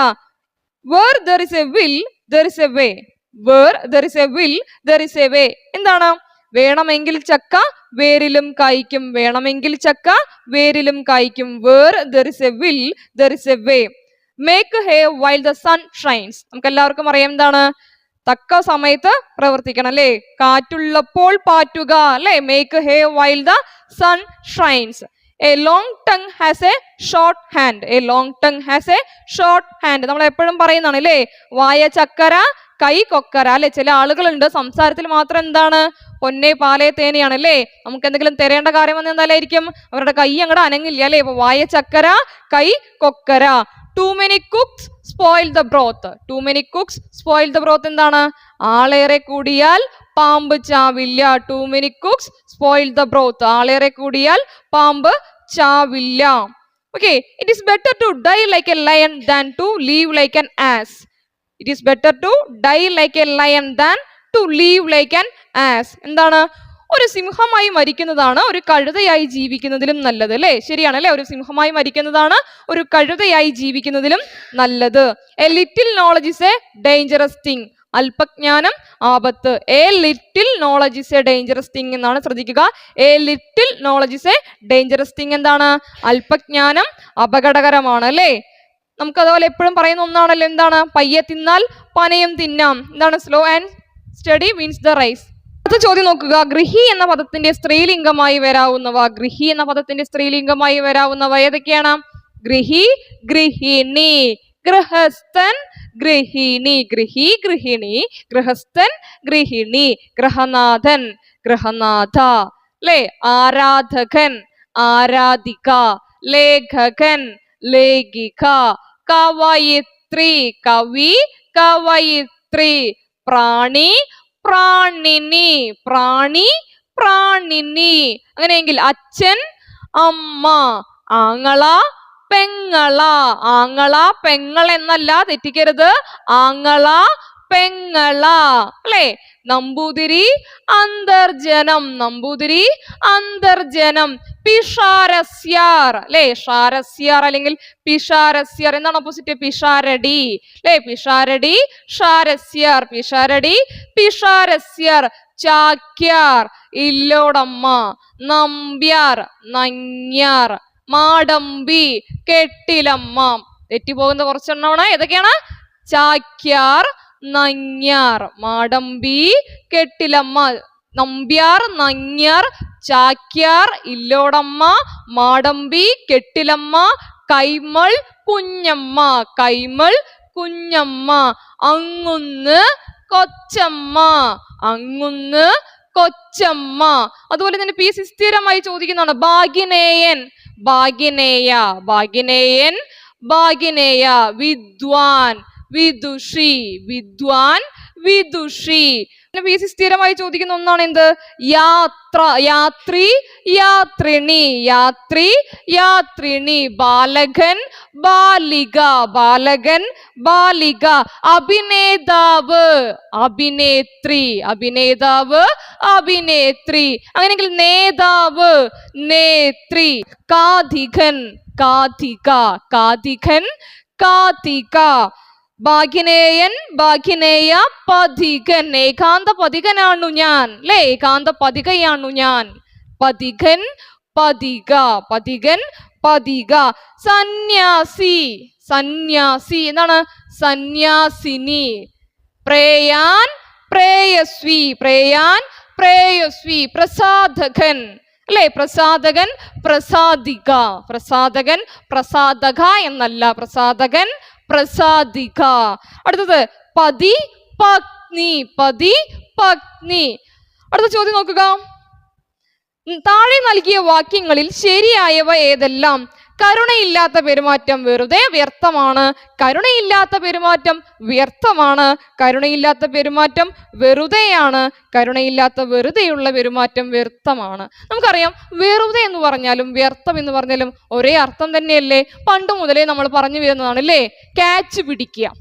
Where there is a will there is a way where there is a will there is a way എന്താണ്? വേണമെങ്കിൽ ചക്ക വേരിലും കായ്ക്കും. വേണമെങ്കിൽ ചക്ക വേരിലും കായ്ക്കും. Where there is a will there is a way make hay while the sun shines നമുക്ക് എല്ലാവർക്കും അറിയാം എന്താണ്? തക്ക സമയത്ത് പ്രവർത്തിക്കണം അല്ലേ? കാറ്റുള്ളപ്പോൾ പാറ്റുക അല്ലേ? Make hay while the sun shines a long tongue has a short hand a long tongue has a short hand നമ്മൾ എപ്പോഴും പറയുന്നതാണ് അല്ലേ? വായ ചക്കര കൈ കൊക്കര അല്ലെ? ചില ആളുകളുണ്ട്. സംസാരത്തിൽ മാത്രം എന്താണ്? പൊന്നെ പാലേ തേനെയാണ് അല്ലേ? നമുക്ക് എന്തെങ്കിലും തരേണ്ട കാര്യം വന്ന് എന്തായാലും അവരുടെ കൈ അങ്ങോട്ട് അനങ്ങില്ല അല്ലേ? ഇപ്പൊ വായ ചക്കര കൈ കൊക്കര. Too many cooks spoil the broth too many cooks spoil the broth എന്താണ്? ആളേറെ കൂടിയാൽ പാമ്പ് ചാവില്ല. Too many cooks spoil the broth ആളേറെ കൂടിയാൽ പാമ്പ് ചാവില്ല. Okay it is better to die like a lion than to live like an ass it is better to die like a lion than to live like an ass എന്താണ്? ഒരു സിംഹമായി മരിക്കുന്നതാണ് ഒരു കഴുതയായി ജീവിക്കുന്നതിലും നല്ലത് അല്ലേ? ശരിയാണ് അല്ലേ ഒരു സിംഹമായി മരിക്കുന്നതാണ് ഒരു കഴുതയായി ജീവിക്കുന്നതിലും നല്ലത്. A little knowledge is a dangerous thing അല്പജ്ഞാനം ആപത്ത്. A little knowledge is a dangerous thing എന്നാണ് ശ്രദ്ധിക്കുക. A little knowledge is a dangerous thing എന്താണ്? അല്പജ്ഞാനം അപകടകരമാണ് അല്ലേ? നമുക്ക് അതുപോലെ എപ്പോഴും പറയുന്ന ഒന്നാണല്ലോ എന്താണ്? പയ്യെ തിന്നാൽ പനയും തിന്നാം. എന്താണ്? Slow and study means the rise അടുത്ത ചോദ്യം നോക്കുക. ഗൃഹി എന്ന പദത്തിന്റെ സ്ത്രീലിംഗമായി വരാവുന്നവ ഗൃഹി എന്ന പദത്തിന്റെ സ്ത്രീലിംഗമായി വരാവുന്നവ ഏതൊക്കെയാണ്? ഗൃഹി ഗൃഹിണി ഗൃഹസ്ഥൻ ഗൃഹിണി ഗൃഹി ഗൃഹിണി ഗൃഹസ്ഥൻ ഗൃഹിണി ഗൃഹനാഥൻ ഗൃഹനാഥ ലേ ആരാധകൻ ആരാധിക ലേഖകൻ ലേഖിക കവയിത്രി കവി കവയിത്രി പ്രാണി പ്രാണിനി പ്രാണി പ്രാണിനി അങ്ങനെയെങ്കിൽ അച്ഛൻ അമ്മ ആങ്ങള പെങ്ങള. ആങ്ങള പെങ്ങൾ എന്നല്ല തെറ്റിക്കരുത്. ആങ്ങള പെങ്ങള. അല്ലെ? നമ്പൂതിരി അന്തർജനം നമ്പൂതിരി അന്തർജനം. പിഷാരസ്യാർ. അല്ലെ? ഷാരസ്യാർ അല്ലെങ്കിൽ പിഷാരസ്യാർ. എന്താണ് ഓപ്പോസിറ്റ് പിഷാരടി. അല്ലെ? പിഷാരടി ഷാരസ്യാർ. പിഷാരടി പിഷാരസ്യാർ. ചാക്യാർ ഇല്ലോടമ്മ. നമ്പ്യാർ നങ്ങ്യാർ മാടമ്പി കെട്ടിലമ്മ. തെറ്റിപ്പോകുന്ന കുറച്ചെണ്ണമാണ്. ഏതൊക്കെയാണ്? ചാക്യാർ നങ്യാർ മാടമ്പി കെട്ടിലമ്മ നമ്പ്യാർ നഞ്ഞാർ ചാക്യാർ ഇല്ലോടമ്മ മാടമ്പി കെട്ടിലമ്മ കൈമൾ കുഞ്ഞമ്മ. കൈമൾ കുഞ്ഞമ്മ. അങ്ങുന്ന് കൊച്ചമ്മ. അങ്ങുന്ന് കൊച്ചമ്മ. അതുപോലെ തന്നെ പി സി സ്ഥിരമായി ചോദിക്കുന്നതാണ് ഭാഗ്യനേയൻ ഭാഗ്യനേയ ഭാഗ്യനേയൻ ഭാഗ്യനേയ വിദ്വാൻ. വിദുഷി വിദ്വാൻ വിദുഷി. പി സി സ്ഥിരമായി ചോദിക്കുന്ന ഒന്നാണ് എന്ത്? യാത്ര യാത്രി യാത്രിണി യാത്രി യാത്രിണി ബാലകൻ ബാലിക ബാലകൻ ബാലിക അഭിനേതാവ് അഭിനേത്രി അഭിനേതാവ് അഭിനേത്രി. അങ്ങനെയെങ്കിൽ നേതാവ് നേത്രി കാധികൻ കാധിക കാധികൻ കാതിക. ഭാഗ്യനേയൻ ഭാഗ്യനേയ പതികൻ. ഏകാന്ത പതികനാണു ഞാൻ. അല്ലെ ഏകാന്ത പതികയാണു ഞാൻ. പതികൻ പതിക. പതികൻ പതിക. സന്യാസി. സന്യാസി. എന്താണ്? സന്യാസിനി. പ്രേയാൻ പ്രേയസ്വി. പ്രേയാൻ പ്രേയസ്വി. പ്രസാധകൻ. അല്ലെ പ്രസാദകൻ പ്രസാദിക പ്രസാദകൻ പ്രസാദക എന്നല്ല. പ്രസാദകൻ പ്രസാദിക. അടുത്തത് പതി പത്നി പതി പത്നി. അടുത്ത ചോദ്യം നോക്കുക. താഴെ നൽകിയ വാക്യങ്ങളിൽ ശരിയായവ ഏതെല്ലാം? കരുണയില്ലാത്ത പെരുമാറ്റം വെറുതെ വ്യർത്ഥമാണ്. കരുണയില്ലാത്ത പെരുമാറ്റം വ്യർത്ഥമാണ്. കരുണയില്ലാത്ത പെരുമാറ്റം വെറുതെയാണ്. കരുണയില്ലാത്ത വെറുതെയുള്ള പെരുമാറ്റം വ്യർത്ഥമാണ്. നമുക്കറിയാം വെറുതെ എന്ന് പറഞ്ഞാലും വ്യർത്ഥം എന്ന് പറഞ്ഞാലും ഒരേ അർത്ഥം തന്നെയല്ലേ? പണ്ട് മുതലേ നമ്മൾ പറഞ്ഞു വരുന്നതാണ് അല്ലേ? ക്യാച്ച് പിടിക്കുക.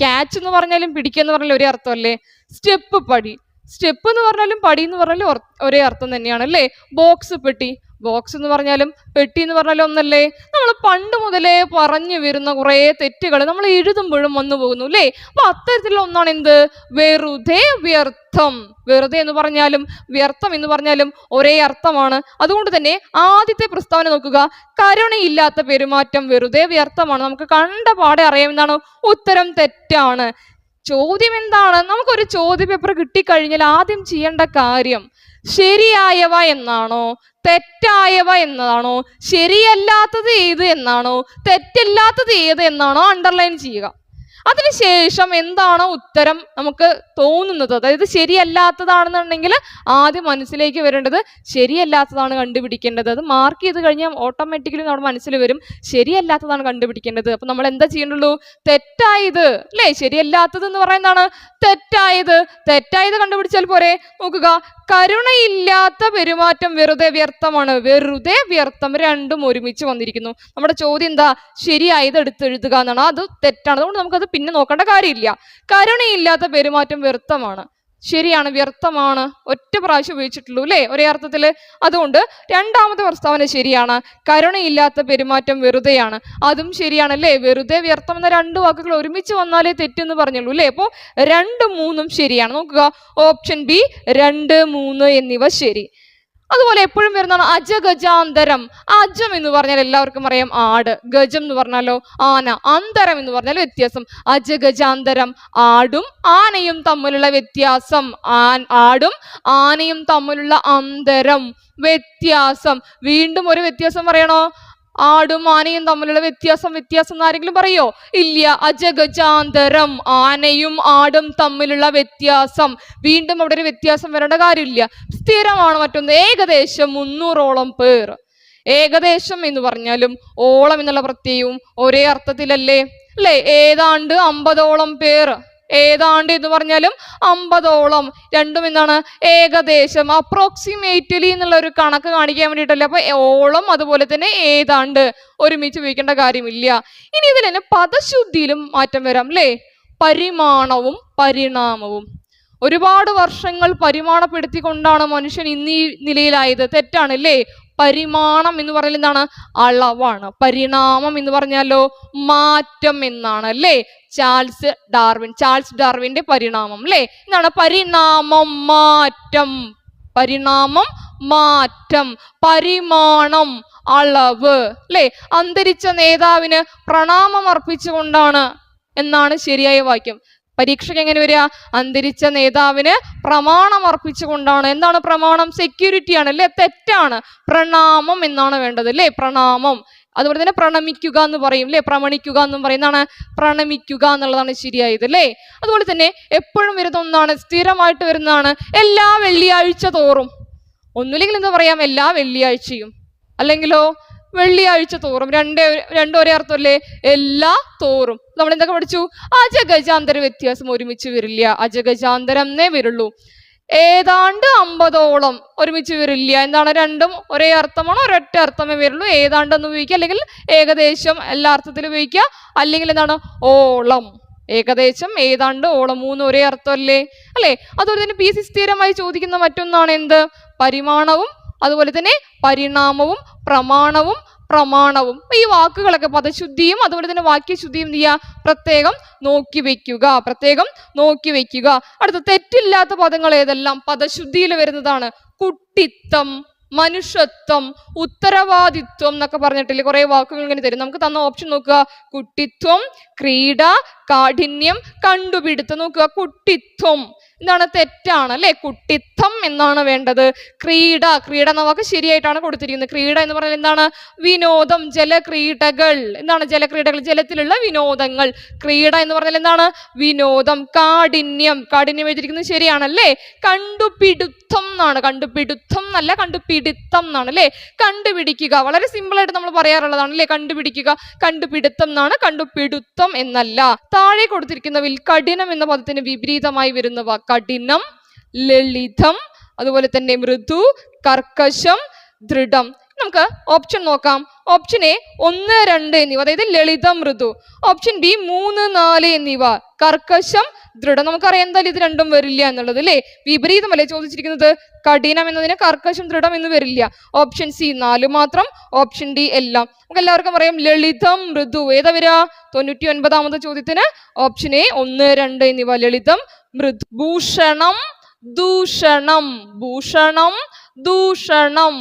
ക്യാച്ച് എന്ന് പറഞ്ഞാലും പിടിക്കുക എന്ന് പറഞ്ഞാലും ഒരേ അർത്ഥമല്ലേ? സ്റ്റെപ്പ് പടി. സ്റ്റെപ്പ് എന്ന് പറഞ്ഞാലും പടി എന്ന് പറഞ്ഞാലും ഒരേ അർത്ഥം തന്നെയാണ് അല്ലേ? ബോക്സ് പെട്ടി. ബോക്സ് എന്ന് പറഞ്ഞാലും പെട്ടി എന്ന് പറഞ്ഞാലും ഒന്നല്ലേ? നമ്മൾ പണ്ട് മുതലേ പറഞ്ഞു വരുന്ന കുറേ തെറ്റുകൾ നമ്മൾ എഴുതുമ്പോഴും വന്നു പോകുന്നു അല്ലേ? അപ്പൊ അത്തരത്തിലുള്ള ഒന്നാണ് എന്ത്? വെറുതെ വ്യർത്ഥം. വെറുതെ എന്ന് പറഞ്ഞാലും വ്യർത്ഥം എന്ന് പറഞ്ഞാലും ഒരേ അർത്ഥമാണ്. അതുകൊണ്ട് തന്നെ ആദ്യത്തെ പ്രസ്താവന നോക്കുക. കരുണയില്ലാത്ത പെരുമാറ്റം വെറുതെ വ്യർത്ഥമാണ്. നമുക്ക് കണ്ട പാടെ അറിയാമെന്നാണ് ഉത്തരം തെറ്റാണ്. ചോദ്യം എന്താണ്? നമുക്കൊരു ചോദ്യ പേപ്പർ കിട്ടിക്കഴിഞ്ഞാൽ ആദ്യം ചെയ്യേണ്ട കാര്യം ശരിയായവ എന്നാണോ? തെറ്റായവ എന്നതാണോ? ശരിയല്ലാത്തത് ഏത് എന്നാണോ? തെറ്റില്ലാത്തത് ഏത് എന്നാണോ? അണ്ടർലൈൻ ചെയ്യുക. അതിനുശേഷം എന്താണോ ഉത്തരം നമുക്ക് തോന്നുന്നത്? അതായത് ശരിയല്ലാത്തതാണെന്നുണ്ടെങ്കിൽ ആദ്യം മനസ്സിലേക്ക് വരേണ്ടത് ശരിയല്ലാത്തതാണ് കണ്ടുപിടിക്കേണ്ടത്. അത് മാർക്ക് ചെയ്ത് കഴിഞ്ഞാൽ ഓട്ടോമാറ്റിക്കലി നമ്മുടെ മനസ്സിൽ വരും ശരിയല്ലാത്തതാണ് കണ്ടുപിടിക്കേണ്ടത്. അപ്പം നമ്മൾ എന്താ ചെയ്യേണ്ടുള്ളൂ? തെറ്റായത് അല്ലേ? ശരിയല്ലാത്തത് എന്ന് പറയുന്നതാണ് തെറ്റായത്. തെറ്റായത് കണ്ടുപിടിച്ചാൽ പോരെ? നോക്കുക. കരുണയില്ലാത്ത പെരുമാറ്റം വെറുതെ വ്യർത്ഥമാണ്. വെറുതെ വ്യർത്ഥം രണ്ടും ഒരുമിച്ച് വന്നിരിക്കുന്നു. നമ്മുടെ ചോദ്യം എന്താ? ശരിയായത് എടുത്തെഴുതുക എന്നാണ്. അത് തെറ്റാണ്. അതുകൊണ്ട് നമുക്കത് പിന്നെ നോക്കേണ്ട കാര്യമില്ല. കരുണയില്ലാത്ത പെരുമാറ്റം വ്യർത്ഥമാണ്. ശരിയാണ് വ്യർത്ഥമാണ് ഒറ്റ പ്രാവശ്യം ഉപയോഗിച്ചിട്ടുള്ളൂ അല്ലേ? ഒരേ അർത്ഥത്തിൽ അതുകൊണ്ട് രണ്ടാമത്തെ പ്രസ്താവന ശരിയാണ്. കരുണയില്ലാത്ത പെരുമാറ്റം വെറുതെയാണ്. അതും ശരിയാണ് അല്ലേ? വെറുതെ വ്യർത്ഥം എന്ന രണ്ട് വാക്കുകൾ ഒരുമിച്ച് വന്നാലേ തെറ്റെന്ന് പറഞ്ഞുള്ളൂ അല്ലേ? അപ്പോൾ രണ്ടും മൂന്നും ശരിയാണ്. നോക്കുക ഓപ്ഷൻ ബി രണ്ട് മൂന്ന് എന്നിവ ശരി. അതുപോലെ എപ്പോഴും വരുന്നതാണ് അജഗജാന്തരം. അജം എന്ന് പറഞ്ഞാൽ എല്ലാവർക്കും അറിയാം ആട്. ഗജം എന്ന് പറഞ്ഞാലോ ആന. അന്തരം എന്ന് പറഞ്ഞാൽ വ്യത്യാസം. അജഗജാന്തരം ആടും ആനയും തമ്മിലുള്ള വ്യത്യാസം. ആൻ ആടും ആനയും തമ്മിലുള്ള അന്തരം വ്യത്യാസം. വീണ്ടും ഒരു വ്യത്യാസം പറയണോ? ആടും ആനയും തമ്മിലുള്ള വ്യത്യാസം വ്യത്യാസം എന്ന് ആരെങ്കിലും പറയോ? ഇല്ല അജഗജാന്തരം. ആനയും ആടും തമ്മിലുള്ള വ്യത്യാസം. വീണ്ടും അവിടെ ഒരു വ്യത്യാസം വരേണ്ട കാര്യമില്ല. സ്ഥിരമാണ് മറ്റൊന്ന്. ഏകദേശം മുന്നൂറോളം പേർ. ഏകദേശം എന്ന് പറഞ്ഞാലും ഓളം എന്നുള്ള പ്രത്യയവും ഒരേ അർത്ഥത്തിലല്ലേ? അല്ലേ? ഏതാണ്ട് അമ്പതോളം പേർ. ഏതാണ്ട് എന്ന് പറഞ്ഞാലും അമ്പതോളം. രണ്ടും എന്താണ്? ഏകദേശം. അപ്രോക്സിമേറ്റ്ലി എന്നുള്ള ഒരു കണക്ക് കാണിക്കാൻ വേണ്ടിയിട്ടല്ലേ. അപ്പൊ ഓളം അതുപോലെ തന്നെ ഏതാണ്ട്. ഒരുമിച്ച് ഉപയോഗിക്കേണ്ട കാര്യമില്ല. ഇനി ഇതിൽ തന്നെ പദശുദ്ധിയിലും മാറ്റം വരാം അല്ലേ? പരിമാണവും പരിണാമവും. ഒരുപാട് വർഷങ്ങൾ പരിമാണപ്പെടുത്തിക്കൊണ്ടാണ് മനുഷ്യൻ ഇന്നീ നിലയിലായത്. തെറ്റാണ് അല്ലേ? പരിമാണം എന്ന് പറഞ്ഞാൽ എന്താണ്? അളവാണ്. പരിണാമം എന്ന് പറഞ്ഞാലോ? മാറ്റം എന്നാണ് അല്ലേ? ചാൾസ് ഡാർവിൻ ചാൾസ് ഡാർവിന്റെ പരിണാമം അല്ലേ? എന്താണ്? പരിണാമം മാറ്റം. പരിണാമം മാറ്റം. പരിമാണം അളവ് അല്ലേ? അന്തരിച്ച നേതാവിന് പ്രണാമം അർപ്പിച്ചുകൊണ്ടാണ് എന്നാണ് ശരിയായ വാക്യം. പരീക്ഷയ്ക്ക് എങ്ങനെ വരിക? അന്തരിച്ച നേതാവിന് പ്രമാണം അർപ്പിച്ചുകൊണ്ടാണ്. എന്താണ് പ്രമാണം? സെക്യൂരിറ്റി ആണ് അല്ലേ? തെറ്റാണ്. പ്രണാമം എന്നാണ് വേണ്ടത് അല്ലേ? പ്രണാമം. അതുപോലെ തന്നെ പ്രണമിക്കുക എന്ന് പറയും അല്ലേ? പ്രമണിക്കുക എന്നും പറയുന്നതാണ് പ്രണമിക്കുക എന്നുള്ളതാണ് ശരിയായത് അല്ലേ? അതുപോലെ തന്നെ എപ്പോഴും വരുന്ന ഒന്നാണ് സ്ഥിരമായിട്ട് വരുന്നതാണ് എല്ലാ വെള്ളിയാഴ്ച തോറും. ഒന്നുമില്ലെങ്കിൽ എന്താ പറയാം? എല്ലാ വെള്ളിയാഴ്ചയും. അല്ലെങ്കിലോ വെള്ളിയാഴ്ച തോറും രണ്ടേ രണ്ടൊരേ അർത്ഥമല്ലേ എല്ലാ തോറും. നമ്മൾ എന്തൊക്കെ പഠിച്ചു? അജഗജാന്തര വ്യത്യാസം ഒരുമിച്ച് വരില്ല. അജഗജാന്തരം എന്നേ വരുള്ളൂ. ഏതാണ്ട് അമ്പതോളം ഒരുമിച്ച് വരില്ല. എന്താണ്? രണ്ടും ഒരേ അർത്ഥമാണോ? ഒരൊറ്റ അർത്ഥമേ വരുള്ളൂ. ഏതാണ്ട് എന്ന് ഉപയോഗിക്കുക. അല്ലെങ്കിൽ ഏകദേശം എല്ലാ അർത്ഥത്തിലും ഉപയോഗിക്കുക. അല്ലെങ്കിൽ എന്താണ്? ഓളം. ഏകദേശം ഏതാണ്ട് ഓളം. മൂന്ന് ഒരേ അർത്ഥമല്ലേ? അല്ലേ? അതുപോലെ തന്നെ പി സി സ്ഥിരമായി ചോദിക്കുന്ന മറ്റൊന്നാണ് എന്ത്? പരിമാണവും അതുപോലെ തന്നെ പരിണാമവും പ്രമാണവും പ്രമാണവും. ഈ വാക്കുകളൊക്കെ പദശുദ്ധിയും അതുപോലെ തന്നെ വാക്യശുദ്ധിയും എന്ത് ചെയ്യുക? പ്രത്യേകം നോക്കി വെക്കുക. പ്രത്യേകം നോക്കി വെക്കുക. അടുത്ത തെറ്റില്ലാത്ത പദങ്ങൾ ഏതെല്ലാം? പദശുദ്ധിയിൽ വരുന്നതാണ് കുട്ടിത്തം മനുഷ്യത്വം ഉത്തരവാദിത്വം എന്നൊക്കെ പറഞ്ഞിട്ടില്ലേ? കുറെ വാക്കുകൾ ഇങ്ങനെ തരും. നമുക്ക് തന്ന ഓപ്ഷൻ നോക്കുക. കുട്ടിത്വം ക്രീഡ കാഠിന്യം കണ്ടുപിടുത്തം നോക്കുക. കുട്ടിത്വം. എന്താണ് തെറ്റാണ് അല്ലെ? കുട്ടിത്തം എന്നാണ് വേണ്ടത്. ക്രീഡ. ക്രീഡ എന്ന വാക്ക് ശരിയായിട്ടാണ് കൊടുത്തിരിക്കുന്നത്. ക്രീഡ എന്ന് പറഞ്ഞാൽ എന്താണ്? വിനോദം ജലക്രീഡകൾ. എന്താണ് ജലക്രീഡകൾ? ജലത്തിലുള്ള വിനോദങ്ങൾ. ക്രീഡ എന്ന് പറഞ്ഞാൽ എന്താണ്? വിനോദം കാഠിന്യം. കാഠിന്യം എഴുതിയിരിക്കുന്നത് ശരിയാണല്ലേ? കണ്ടുപിടുത്തം എന്നാണ്. കണ്ടുപിടുത്തം എന്നല്ല കണ്ടുപിടുത്തം എന്നാണ് അല്ലേ? കണ്ടുപിടിക്കുക. വളരെ സിമ്പിൾ ആയിട്ട് നമ്മൾ പറയാറുള്ളതാണ് അല്ലേ? കണ്ടുപിടിക്കുക. കണ്ടുപിടുത്തം എന്നാണ്. കണ്ടുപിടുത്തം എന്നല്ല. താഴെ കൊടുത്തിരിക്കുന്നവയിൽ കഠിനം എന്ന പദത്തിന് വിപരീതമായി വരുന്നവ കഠിനം ലളിതം അതുപോലെ തന്നെ മൃദു കർക്കശം ദൃഢം. നമുക്ക് ഓപ്ഷൻ നോക്കാം. ഓപ്ഷൻ എ ഒന്ന് രണ്ട് എന്നിവ. അതായത് ലളിതം മൃദു. ഓപ്ഷൻ ബി മൂന്ന് നാല് എന്നിവ. കർക്കശം ദൃഢം. നമുക്കറിയാം എന്തായാലും ഇത് രണ്ടും വരില്ല എന്നുള്ളത് അല്ലേ? വിപരീതമല്ലേ ചോദിച്ചിരിക്കുന്നത്? കഠിനം എന്നതിന് കർക്കശം ദൃഢം എന്ന് വരില്ല. ഓപ്ഷൻ സി നാല് മാത്രം ഓപ്ഷൻ ഡി എല്ലാം. നമുക്ക് എല്ലാവർക്കും അറിയാം ലളിതം മൃദു. ഏതാ വരിക? തൊണ്ണൂറ്റി ഒൻപതാമത്തെ ചോദ്യത്തിന് ഓപ്ഷൻ എ ഒന്ന് രണ്ട് എന്നിവ. ലളിതം മൃദു. ഭൂഷണം ദൂഷണം. ഭൂഷണം ദൂഷണം.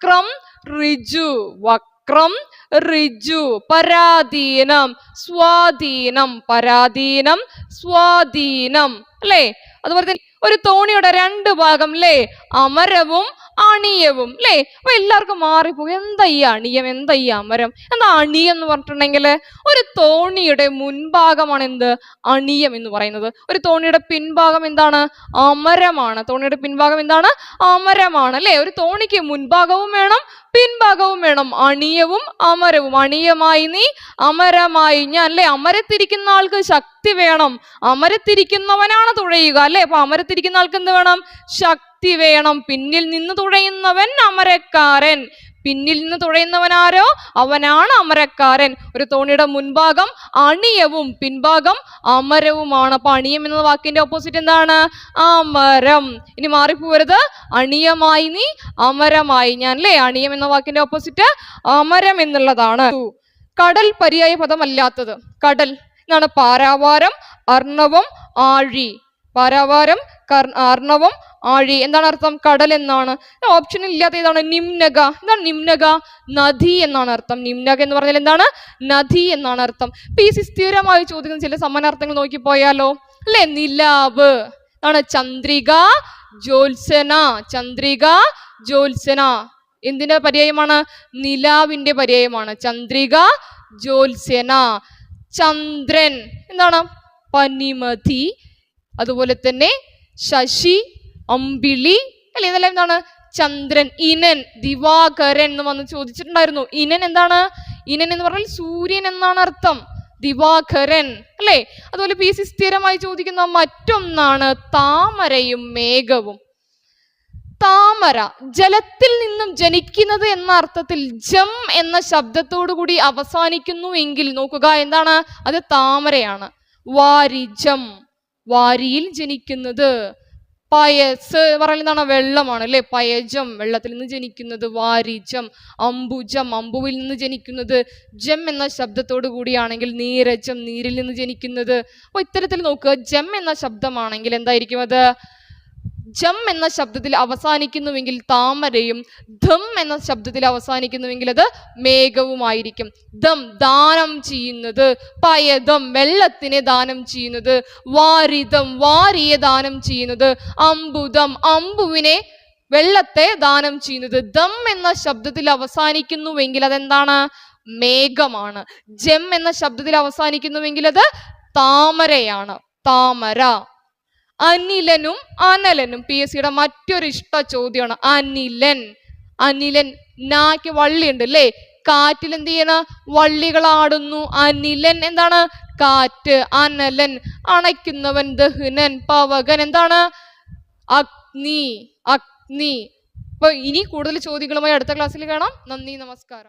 വക്രം ഋജു വക്രം ഋജു പരാധീനം സ്വാധീനം പരാധീനം സ്വാധീനം അല്ലേ? അതുപോലെ തന്നെ ഒരു തോണിയുടെ രണ്ട് ഭാഗം അല്ലേ? അമരവും അണിയവും അല്ലേ അപ്പൊ എല്ലാവർക്കും മാറിപ്പോകും. എന്താ ഈ അണിയം? എന്താ ഈ അമരം? എന്താ അണിയം എന്ന് പറഞ്ഞിട്ടുണ്ടെങ്കിൽ ഒരു തോണിയുടെ മുൻഭാഗമാണ് എന്ത്? അണിയം എന്ന് പറയുന്നത്. ഒരു തോണിയുടെ പിൻഭാഗം എന്താണ്? അമരമാണ്. തോണിയുടെ പിൻഭാഗം എന്താണ്? അമരമാണ് അല്ലേ ഒരു തോണിക്ക് മുൻഭാഗവും വേണം പിൻഭാഗവും വേണം. അണിയവും അമരവും. അണിയമായി നീ അമരമായി ഞാൻ അല്ലെ അമരത്തിരിക്കുന്ന ആൾക്ക് ശക്തി വേണം. അമരത്തിരിക്കുന്നവനാണ് തുഴയുക അല്ലെ അപ്പൊ അമരത്തിരിക്കുന്ന ആൾക്ക് എന്ത് വേണം? ശക്തി വേണം. പിന്നിൽ നിന്ന് തുഴയുന്നവൻ അമരക്കാരൻ. പിന്നിൽ നിന്ന് തുഴയുന്നവനാരോ അവനാണ് അമരക്കാരൻ. ഒരു തോണിയുടെ മുൻഭാഗം അണിയവും പിൻഭാഗം അമരവുമാണ്. അപ്പൊ അണിയം എന്ന വാക്കിന്റെ ഓപ്പോസിറ്റ് എന്താണ്? അമരം. ഇനി മാറിപ്പോരുത് അണിയമായി നീ അമരമായി. ഞാൻ അല്ലേ? അണിയം എന്ന വാക്കിന്റെ ഓപ്പോസിറ്റ് അമരം എന്നുള്ളതാണ്. കടൽ പര്യായ പദമല്ലാത്തത്. കടൽ എന്നാണ് പാരാവാരം അർണവം ആഴി. പാരാവാരം അർണവം ആഴി എന്താണ് അർത്ഥം? കടൽ എന്നാണ്. ഓപ്ഷൻ ഇല്ലാത്ത ഏതാണ്? നിമ്നക എന്താണ് നിമ്നക നദി എന്നാണ് അർത്ഥം. നിമ്നക എന്ന് പറഞ്ഞാൽ എന്താണ്? നദി എന്നാണ് അർത്ഥം. പി സ്ഥിരമായി ചോദിക്കുന്ന ചില സമാനാർത്ഥങ്ങൾ നോക്കി പോയാലോ? അല്ലെ? നിലാവ്. ആണ് ചന്ദ്രിക ജ്യോത്സന ചന്ദ്രിക ജ്യോത്സന എന്തിന്റെ പര്യായമാണ്? നിലാവിന്റെ പര്യായമാണ്. ചന്ദ്രിക ജ്യോത്സന ചന്ദ്രൻ. എന്താണ്? പനിമതി. അതുപോലെ തന്നെ ശശി അമ്പിളി അല്ലെ? ഇതെല്ലാം എന്താണ്? ചന്ദ്രൻ ഇനൻ ദിവാകരൻ എന്ന് വന്ന് ചോദിച്ചിട്ടുണ്ടായിരുന്നു. ഇനൻ എന്താണ്? ഇനൻ എന്ന് പറഞ്ഞാൽ സൂര്യൻ എന്നാണ് അർത്ഥം. ദിവാകരൻ അല്ലേ? അതുപോലെ പി സി സ്ഥിരമായി ചോദിക്കുന്ന മറ്റൊന്നാണ് താമരയും മേഘവും. താമര ജലത്തിൽ നിന്നും ജനിക്കുന്നത് എന്ന അർത്ഥത്തിൽ ജം എന്ന ശബ്ദത്തോടു കൂടി അവസാനിക്കുന്നു എങ്കിൽ നോക്കുക എന്താണ്? അത് താമരയാണ്. വാരിജം വാരിയിൽ ജനിക്കുന്നത്. പയസ് പറയുന്നതാണ് വെള്ളമാണ് അല്ലെ? പയജം വെള്ളത്തിൽ നിന്ന് ജനിക്കുന്നത് വാരിജം അംബുജം. അമ്പുവിൽ നിന്ന് ജനിക്കുന്നത് ജം എന്ന ശബ്ദത്തോടു കൂടിയാണെങ്കിൽ നീരജം നീരിൽ നിന്ന് ജനിക്കുന്നത്. അപ്പൊ ഇത്തരത്തിൽ നോക്കുക ജം എന്ന ശബ്ദമാണെങ്കിൽ എന്തായിരിക്കും അത്? ജം എന്ന ശബ്ദത്തിൽ അവസാനിക്കുന്നുവെങ്കിൽ താമരയും ധം എന്ന ശബ്ദത്തിൽ അവസാനിക്കുന്നുവെങ്കിൽ അത് മേഘവുമായിരിക്കും. ധം ദാനം ചെയ്യുന്നത് പയതം വെള്ളത്തിനെ ദാനം ചെയ്യുന്നത് വാരിതം വാരിയെ ദാനം ചെയ്യുന്നത് അമ്പുതം അമ്പുവിനെ വെള്ളത്തെ ദാനം ചെയ്യുന്നത്. ധം എന്ന ശബ്ദത്തിൽ അവസാനിക്കുന്നുവെങ്കിൽ അതെന്താണ്? മേഘമാണ്. ജം എന്ന ശബ്ദത്തിൽ അവസാനിക്കുന്നുവെങ്കിൽ അത് താമരയാണ്. താമര. അനിലനും അനലനും. പി എസ് സിയുടെ മറ്റൊരു ഇഷ്ട ചോദ്യമാണ് അനിലൻ. അനിലൻ നാക്ക് വള്ളിയുണ്ട് അല്ലേ? കാറ്റിൽ എന്ത് ചെയ്യണ? വള്ളികളാടുന്നു. അനിലൻ എന്താണ്? കാറ്റ്. അനലൻ അണയ്ക്കുന്നവൻ ദഹനൻ. പവകൻ എന്താണ്? അഗ്നി. അഗ്നി. അപ്പൊ ഇനി കൂടുതൽ ചോദ്യങ്ങളുമായി അടുത്ത ക്ലാസ്സിൽ കാണാം. നന്ദി നമസ്കാരം.